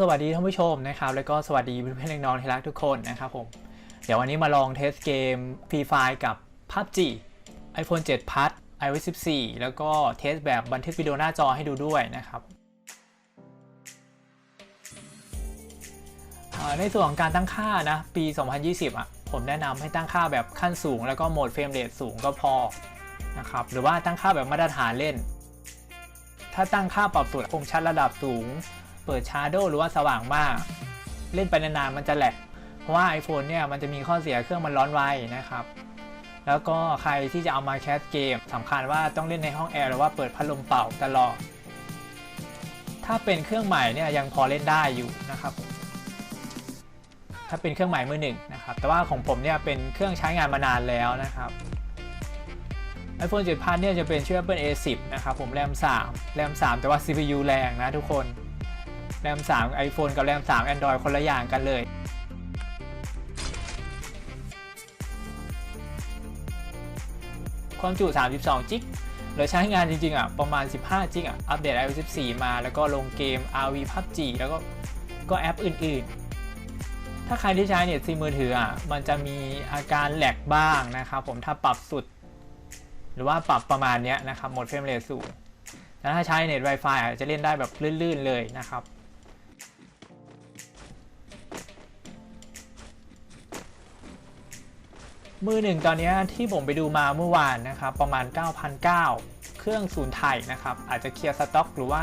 สวัสดีท่านผู้ชมนะครับ แล้วก็สวัสดีเพื่อนๆน้องๆที่รักทุกคนนะครับผม เดี๋ยววันนี้มาลองเทสเกม Free Fire กับ PUBG iPhone 7 Plus iOS 14 แล้วก็เทสแบบบันทึกวิดีโอหน้าจอให้ดูด้วยนะครับ ในส่วนของการตั้งค่านะ ปี 2020 อะ ผมแนะนำให้ตั้งค่าแบบขั้นสูง แล้วก็โหมดเฟรมเรทสูงก็พอนะครับ หรือว่าตั้งค่าแบบมาตรฐานเล่น ถ้าตั้งค่าปรับสูตรคมชัดระดับสูง เปิดชาร์โดหรือว่าสว่างมาก เล่นไปนานๆมันจะแหลกเพราะว่า iPhone เนี่ยมันจะมีข้อเสียเครื่องมันร้อนไวนะครับ แล้วก็ใครที่จะเอามาแคสเกมสำคัญว่าต้องเล่นในห้องแอร์หรือว่าเปิดพัดลมเป่าตลอด ถ้าเป็นเครื่องใหม่เนี่ยยังพอเล่นได้อยู่นะครับ ถ้าเป็นเครื่องใหม่มือหนึ่งนะครับ แต่ว่าของผมเนี่ยเป็นเครื่องใช้งานมานานแล้วนะครับ iPhone 7 Plus เนี่ยจะเป็นชื่อ Apple A10 นะครับผมแรม3แรม 3 แต่ว่า CPU แรงนะทุกคน แรม 3 iPhone กับแรม 3 Android คนละอย่างกันเลย ความจุ 32 จิกเหลือใช้งานจริงๆอะประมาณ 15 จิกอะ อัปเดต iOS 14 มาแล้วก็ลงเกม RV PUBG แล้วก็ก็แอปอื่นๆ ถ้าใครที่ใช้เน็ตซิมมือถืออะมันจะมีอาการแหลกบ้างนะครับผมถ้าปรับสุด หรือว่าปรับประมาณเนี้ยนะครับโหมดเฟรมเรทสูงแต่ถ้าใช้เน็ต Wi-Fi อะจะเล่นได้แบบลื่นๆเลยนะครับ มือหนึ่งตอนนี้ที่ผมไปดูมาเมื่อวานนะครับ ประมาณ9,900เครื่องศูนย์ไทยนะครับ อาจจะเคลียร์สต็อกหรือว่า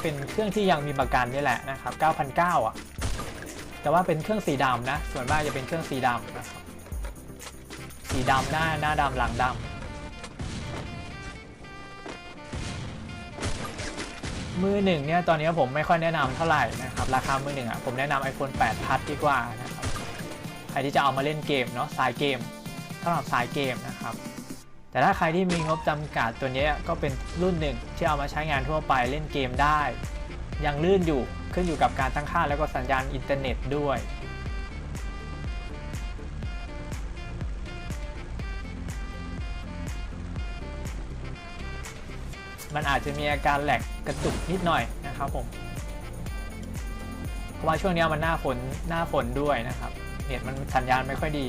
เป็นเครื่องที่ยังมีประกันนี่แหละนะครับ9,900อะ แต่ว่าเป็นเครื่องสีดำนะ ส่วนมากจะเป็นเครื่องสีดำนะครับ สีดำหน้าหน้าดำหลังดำมือหนึ่งเนี่ยตอนนี้ผมไม่ค่อยแนะนำเท่าไหร่นะครับ ราคามือหนึ่งอะผมแนะนำ iPhone 8 Plus ดีกว่านะ ใครที่จะเอามาเล่นเกมเนาะสายเกมสำหรับสายเกมนะครับ แต่ถ้าใครที่มีงบจำกัดตัวนี้ก็เป็นรุ่นหนึ่งที่เอามาใช้งานทั่วไปเล่นเกมได้ ยังลื่นอยู่ขึ้นอยู่กับการตั้งค่าแล้วก็สัญญาณอินเทอร์เน็ตด้วยมันอาจจะมีอาการแหลกกระตุกนิดหน่อยนะครับผม เพราะว่าช่วงนี้มันหน้าฝนหน้าฝนด้วยนะครับ เน็ตมันสัญญาณไม่ค่อยดี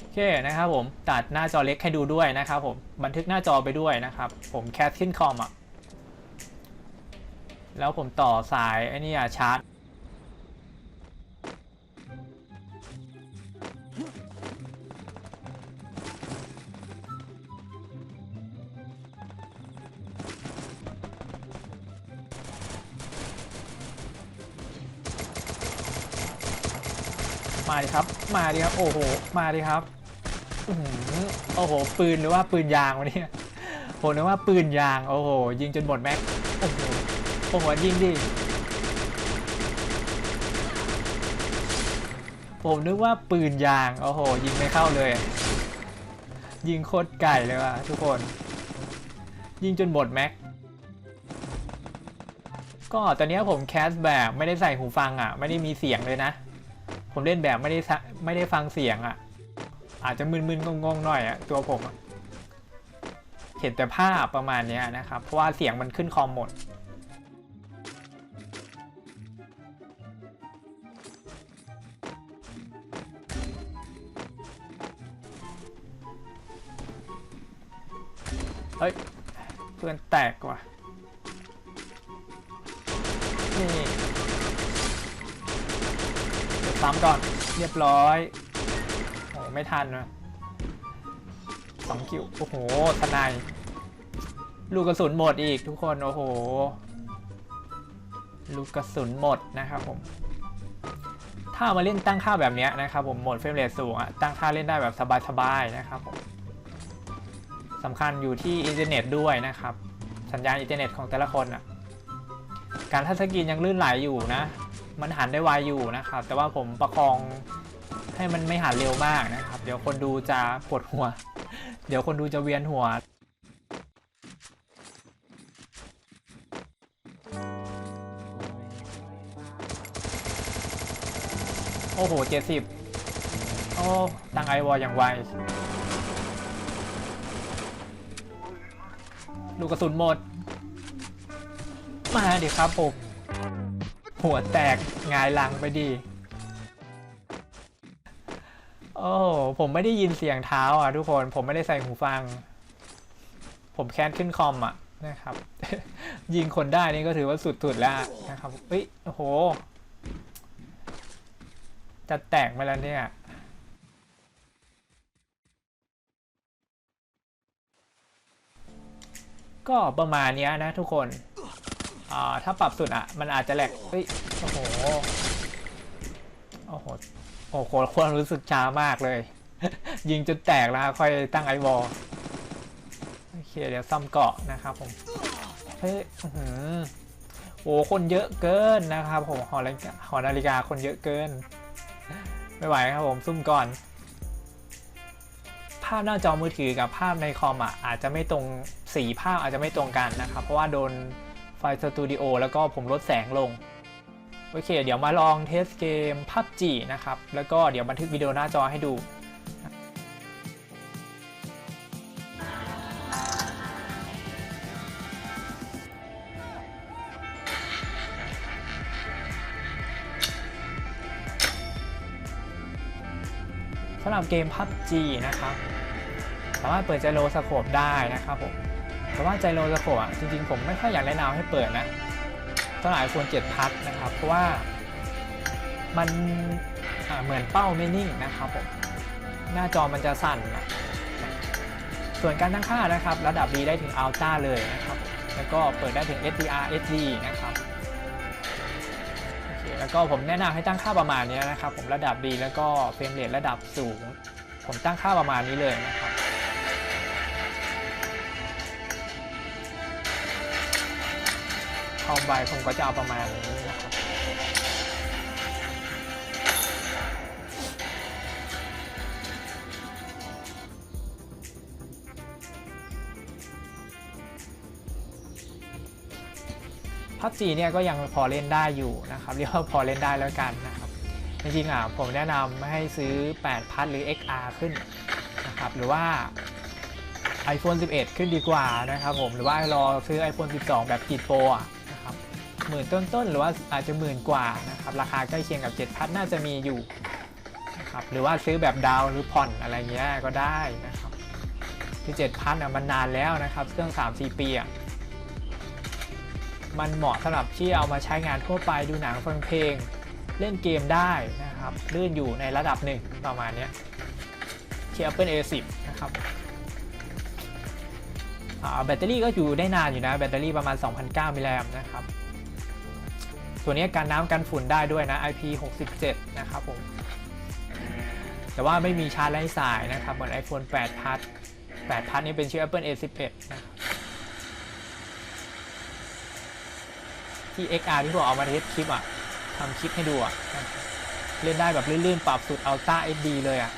โอเคนะครับผมตัดหน้าจอเล็กให้ดูด้วยนะครับผมบันทึกหน้าจอไปด้วยนะครับ ผมแคสขึ้นคอมอะ แล้วผมต่อสายไอ้นี่อะชาร์จ ดิครับ มาดิครับ โอ้โห มาดิครับอโอ้โห ปืนหรือว่าปืนยางวะเนี่ยผมนึกว่าปืนยาง โอ้โห ยิงจนหมดแม็ก โอ้โห โอ้โห ยิงดิ ผมนึกว่าปืนยาง โอ้โห ยิงไม่เข้าเลย ยิงโคตรไก่เลยว่ะทุกคน ยิงจนหมดแม็กก็ตอนนี้ผมแคสแบบไม่ได้ใส่หูฟังอะ ไม่ได้มีเสียงเลยนะ ผมเล่นแบบไม่ได้ไม่ได้ฟังเสียงอะ่ะ อาจจะมึนๆงงๆหน่อยอะ่ะตัวผมเห็นแต่ภาพประมาณนี้นะครับ เพราะว่าเสียงมันขึ้นคอมหมด เฮ้ย เพื่อนแตกว่ะนี่ เดี๋ยวซ้ำก่อน เรียบร้อยโอ้ไม่ทันนะสองคิว โอ้โห ทนาย ลูกกระสุนหมดอีกทุกคน โอ้โห ลูกกระสุนหมดนะครับผม ถ้ามาเล่นตั้งค่าแบบนี้นะครับผม โหมดเฟรมเรทสูงอะตั้งค่าเล่นได้แบบสบายๆนะครับผมสำคัญอยู่ที่อินเทอร์เน็ตด้วยนะครับ สัญญาณอินเทอร์เน็ตของแต่ละคนอะการทัชสกรีนยังลื่นไหลอยู่นะ มันหันได้ไวอยู่นะครับ แต่ว่าผมประคองให้มันไม่หันเร็วมากนะครับ เดี๋ยวคนดูจะปวดหัว เดี๋ยวคนดูจะเวียนหัวโอ้โหเจ็ดสิบโอ้ ตั้งไอวอลอย่างไว ลูกกระสุนหมด มาเดิครับผม หัวแตกงายหลังไปดี โอ้ผมไม่ได้ยินเสียงเท้าอะทุกคน ผมไม่ได้ใส่หูฟัง ผมแค้นขึ้นคอมอะนะครับ ยิงคนได้นี่ก็ถือว่าสุดๆแล้วนะครับเฮ้ยโอ้โห จะแตกไปแล้วเนี่ยก็ประมาณนี้นะทุกคน อ่าถ้าปรับสุดอะ มันอาจจะแหลกเฮ้ยโอ้โหโอ้โหโอ้โหความรู้สึกช้ามากเลย ยิงจนแตกแล้วค่อยตั้งไอวอลโอเคเดี๋ยวซ่อมเกาะนะครับผมเฮ้ยอื้อหือโอ้คนเยอะเกินนะครับผมหอนาฬิกาหอนาฬิกาคนเยอะเกิน ไม่ไหวครับผมซุ่มก่อน ภาพหน้าจอมือถือกับภาพในคอมอะอาจจะไม่ตรงสีภาพอาจจะไม่ตรงกันนะครับ เพราะว่าโดน ไฟสตูดิโอแล้วก็ผมลดแสงลง โอเค เดี๋ยวมาลองเทสเกม PUBG นะครับ แล้วก็เดี๋ยวบันทึกวิดีโอหน้าจอให้ดูสำหรับเกม PUBG นะครับ สามารถเปิดไจโรสโคปได้นะครับผม แต่ว่าไจโรสโคปอะจริงๆผมไม่ค่อยอยากแนะนำให้เปิดนะสำหรับ iPhone 7 Plus นะครับ เพราะว่ามันเหมือนเป้าไม่นิ่งนะครับผมหน้าจอมันจะสั่นนะส่วนการตั้งค่านะครับ ระดับดีได้ถึง Ultra เลยนะครับ แล้วก็เปิดได้ถึง SDR SD นะครับโอเคแล้วก็ผมแนะนำให้ตั้งค่าประมาณนี้นะครับ ผมระดับดีแล้วก็เฟรมเรทระดับสูง ผมตั้งค่าประมาณนี้เลยนะครับ คอมไบผมก็จะเอาประมาณนี้นะครับพับจีเนี่ยก็ยังพอเล่นได้อยู่นะครับเรียกว่าพอเล่นได้แล้วกันนะครับจริงๆอะผมแนะนำให้ซื้อ 8 พัทหรือ XR ขึ้นนะครับหรือว่า iPhone 11 ขึ้นดีกว่านะครับผมหรือว่ารอซื้อ iPhone 12 แบบกิดโปรอะ หมื่นต้นๆ หรือว่าอาจจะหมื่นกว่านะครับราคาใกล้เคียงกับ 7 พัทน่าจะมีอยู่นะครับหรือว่าซื้อแบบดาวหรือผ่อนอะไรเงี้ยก็ได้นะครับคือ7พัทอะมันนานแล้วนะครับเครื่อง 3-4 ปีอะมันเหมาะสำหรับที่เอามาใช้งานทั่วไปดูหนังฟังเพลงเล่นเกมได้นะครับลื่นอยู่ในระดับหนึ่งประมาณนี้ที่ Apple A10 นะครับแบตเตอรี่ก็อยู่ได้นานอยู่นะ แบตเตอรี่ประมาณ 2,009มิลลิแอมป์นะครับ ตัวนี้กันน้ำกันฝุ่นได้ด้วยนะ IP67 นะครับผม แต่ว่าไม่มีชาร์จไร้สายนะครับ เหมือน iPhone 8 Plus 8 Plus นี่เป็นชื่อ Apple A11 นะครับที่ XR ที่ผมเอามาเทสคลิปอะทำคลิปให้ดูอะ เล่นได้แบบลื่นๆ ปรับสุด Ultra HD เลยอะ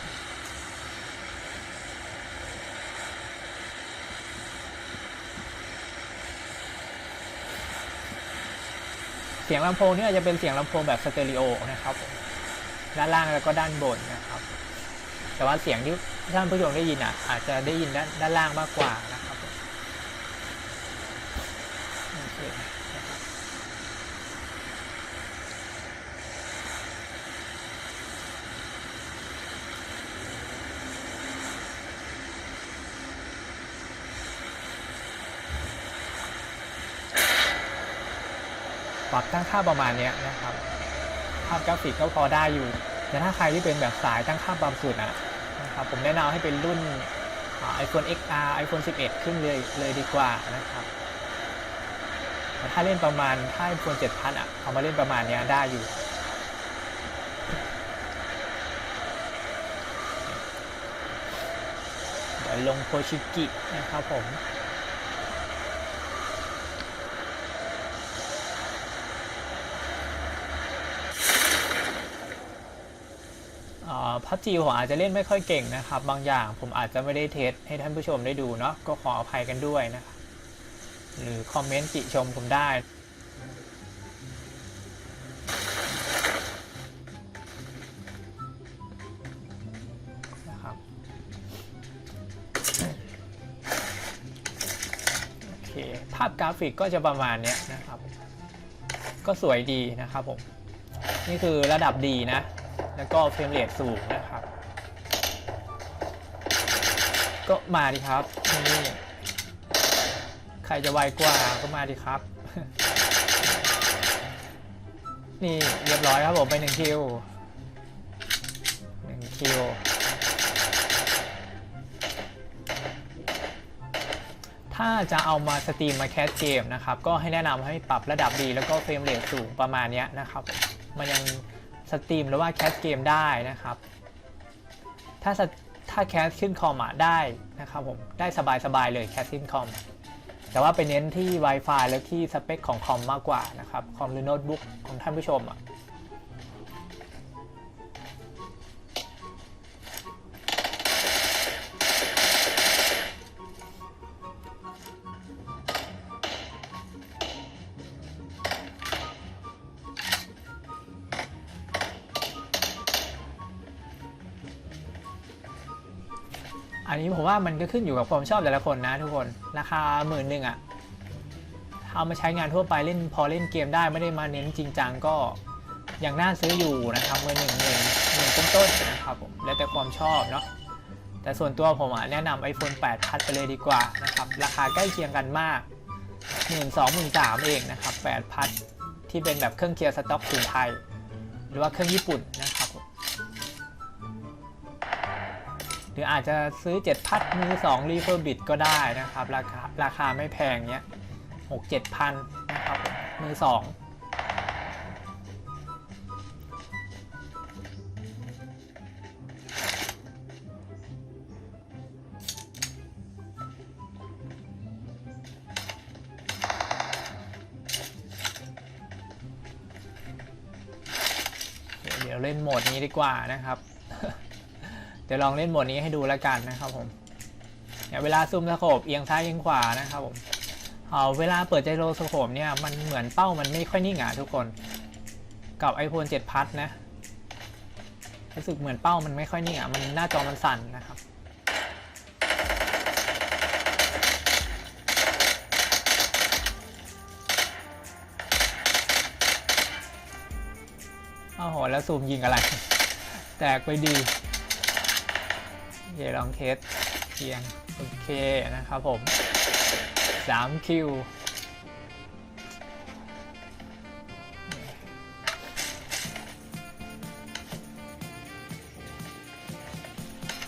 สียงลำโพงเนี่ยจะเป็นเสียงลำโพงแบบสเตอริโอนะครับ ด้านล่างแล้วก็ด้านบนนะครับ แต่ว่าเสียงที่ท่านผู้ชมได้ยินอะอาจจะได้ยินด้านด้านล่างมากกว่านะครับผมโอเคนะครับ ปรับตั้งค่าประมาณนี้นะครับ ภาพกราฟิกก็พอได้อยู่ แต่ถ้าใครที่เป็นแบบสายตั้งค่าความสุดอะนะครับ ผมแนะนำให้เป็นรุ่นอ่า iPhone XR iPhone 11 ขึ้นเลยเลยดีกว่านะครับแต่ถ้าเล่นประมาณถ้า iPhone 7,000อะเอามาเล่นประมาณนี้ได้อยู่ลงโคชิกินะครับผม พับจีผมอาจจะเล่นไม่ค่อยเก่งนะครับ บางอย่างผมอาจจะไม่ได้เทสให้ท่านผู้ชมได้ดูเนาะก็ขออภัยกันด้วยนะครับหรือคอมเมนต์ติชมผมได้นะครับโอเคภาพกราฟิกก็จะประมาณนี้นะครับ ก็สวยดีนะครับผม นี่คือระดับดีนะ แล้วก็เฟรมเรทสูงนะครับ ก็มาดิครับนี่ใครจะไวกว่าก็มาดิครับ นี่เรียบร้อยครับผมไปหนึ่งคิวหนึ่งคิวถ้าจะเอามาสตรีมมาแคสเกมนะครับ ก็ให้แนะนำให้ปรับระดับดี แล้วก็เฟรมเรทสูงประมาณนี้นะครับ มันยัง สตรีมหรือว่าแคสเกมได้นะครับ ถ้าถ้าแคสขึ้นคอมอะได้นะครับผมได้สบายๆเลยแคสขึ้นคอมแต่ว่าไปเน้นที่ Wi-Fi แล้วที่สเปคของคอมมากกว่านะครับคอมหรือโน้ตบุ๊กของท่านผู้ชมอะ ผมว่ามันก็ขึ้นอยู่กับความชอบแต่ละคนนะทุกคน ราคาหมื่นหนึ่งอะเอามาใช้งานทั่วไปเล่นพอเล่นเกมได้ไม่ได้มาเน้นจริงจังก็ยังน่าซื้ออยู่นะครับมือหนึ่งหนึ่งหนึ่งต้นๆนะครับผมแล้วแต่ความชอบเนาะแต่ส่วนตัวผมอะแนะนำ iPhone 8พัดไปเลยดีกว่านะครับราคาใกล้เคียงกันมากหมื่นสองหมื่นสามเองนะครับ8พัดที่เป็นแบบเครื่องเคียร์สต็อกคืนไทย หรือว่าเครื่องญี่ปุ่นนะ หรืออาจจะซื้อ 7 พัดมือ2รีเฟอร์บิดก็ได้นะครับ ราคาราคาไม่แพงเนี้ย6 7พันนะครับมือ2เดี๋ยวเล่นโหมดนี้ดีกว่านะครับ ดี๋ยวลองเล่นโหมดนี้ให้ดูแล้วกันนะครับผมเนี่ยเวลาซูมสโคปเอียงซ้ายเอียงขวานะครับผมเอาเวลาเปิดไจโรสโคปเนี่ยมันเหมือนเป้ามันไม่ค่อยนิ่งอะทุกคน กับ iPhone 7พัดนะรู้สึกเหมือนเป้ามันไม่ค่อยนิ่งอะมันหน้าจอมันสั่นนะครับโอ้โหแล้วซูมยิงอะไร แตกไปดี เดี๋ยวลองเทสเพียง โอเคนะครับผม3คิว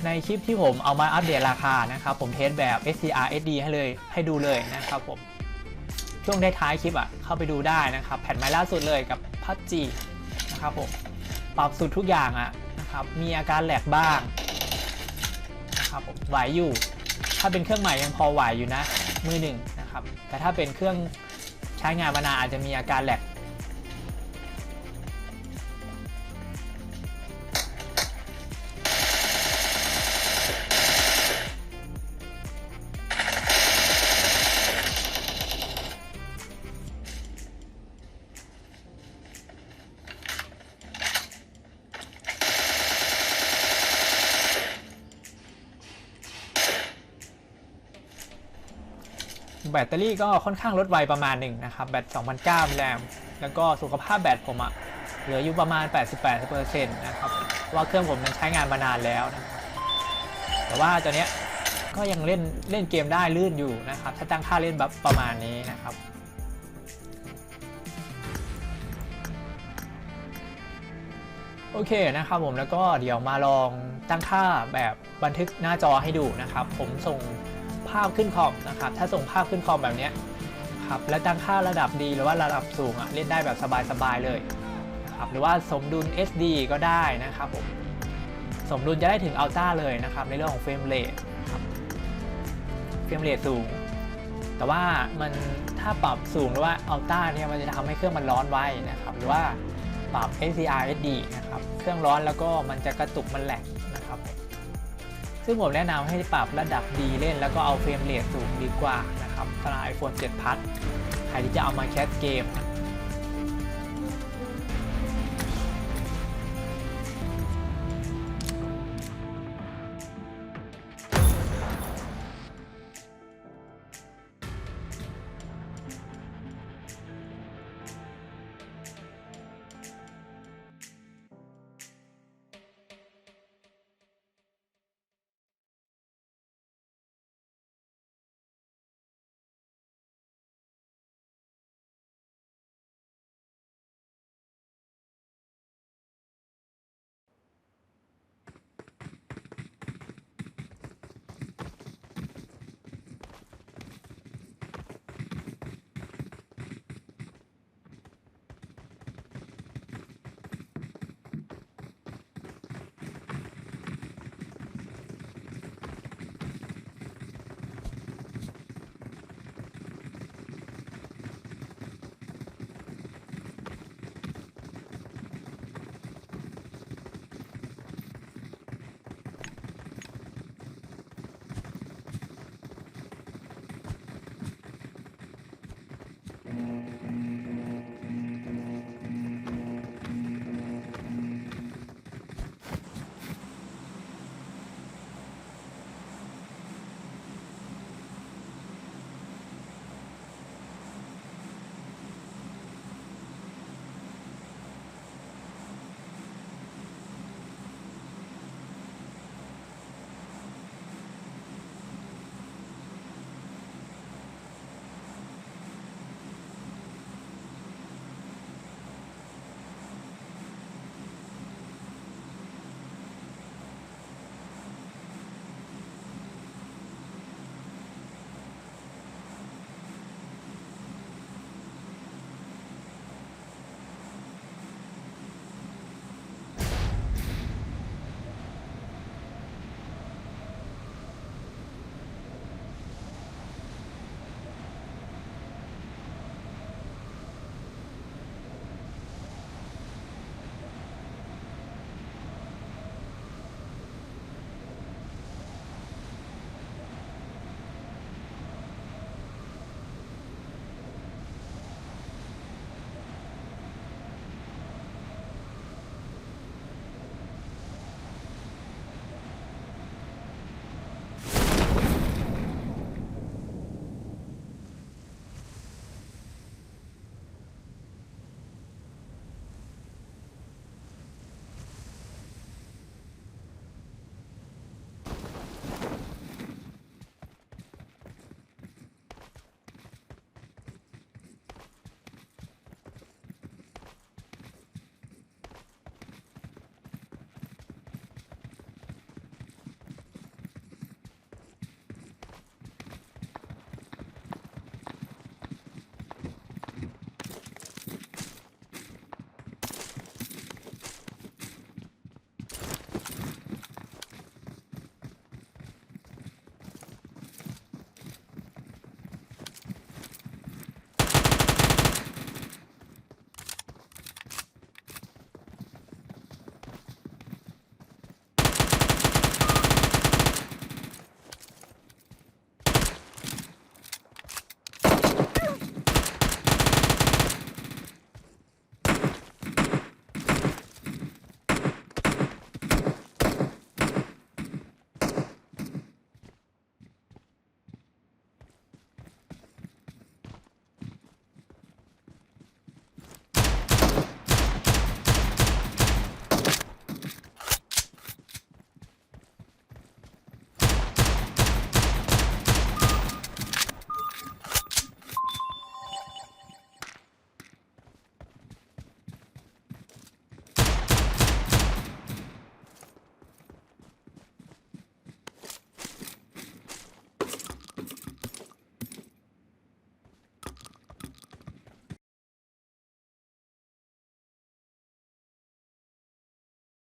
ในคลิปที่ผมเอามาอัปเดตราคานะครับผมเทสแบบ SCR SD ให้เลยให้ดูเลยนะครับผม ช่วงท้ายคลิปอะเข้าไปดูได้นะครับ แผ่นไม้ล่าสุดเลยกับพั g จีนะครับผม ปรับสุดทุกอย่างอะนะครับ มีอาการแหลกบ้าง นะครับผมไหวอยู่ ถ้าเป็นเครื่องใหม่ยังพอไหวอยู่นะมือหนึ่งนะครับแต่ถ้าเป็นเครื่องใช้งานมานานอาจจะมีอาการแหลก ตเตอรี่ก็ค่อนข้างลดไวประมาณหนึ่งนะครับ แบต2,009มิลลิแอมแล้วก็สุขภาพแบตผมอะเหลืออยู่ประมาณ 88%นะครับเพราะว่าเครื่องผมมันใช้งานมานานแล้วนะแต่ว่าตัวเนี้ก็ยังเล่นเล่นเกมได้ลื่นอยู่นะครับ ถ้าตั้งค่าเล่นแบบประมาณนี้นะครับโอเคนะครับผมแล้วก็เดี๋ยวมาลองตั้งค่าแบบบันทึกหน้าจอให้ดูนะครับ ผมส่ง ภาพขึ้นคอมนะครับ ถ้าส่งภาพขึ้นคอมแบบนี้ครับ และตั้งค่าระดับดีหรือว่าระดับสูงอะเล่นได้แบบสบายๆเลยครับ หรือว่าสมดุล SD ก็ได้นะครับผม สมดุลจะได้ถึงอัลต้าเลยนะครับ ในเรื่องของเฟรมเรทครับเฟรมเรทสูง แต่ว่ามันถ้าปรับสูงหรือว่าอัลต้าเนี่ยมันจะทำให้เครื่องมันร้อนไวนะครับ หรือว่าปรับ SCR SD นะครับ เครื่องร้อนแล้วก็มันจะกระตุกมันแหลก ซึ่งผมแนะนำให้ปรับระดับดีเล่น แล้วก็เอาเฟรมเรทสูงดีกว่านะครับสำหรับ iPhone 7 Plus ใครที่จะเอามาแคสเกมนะ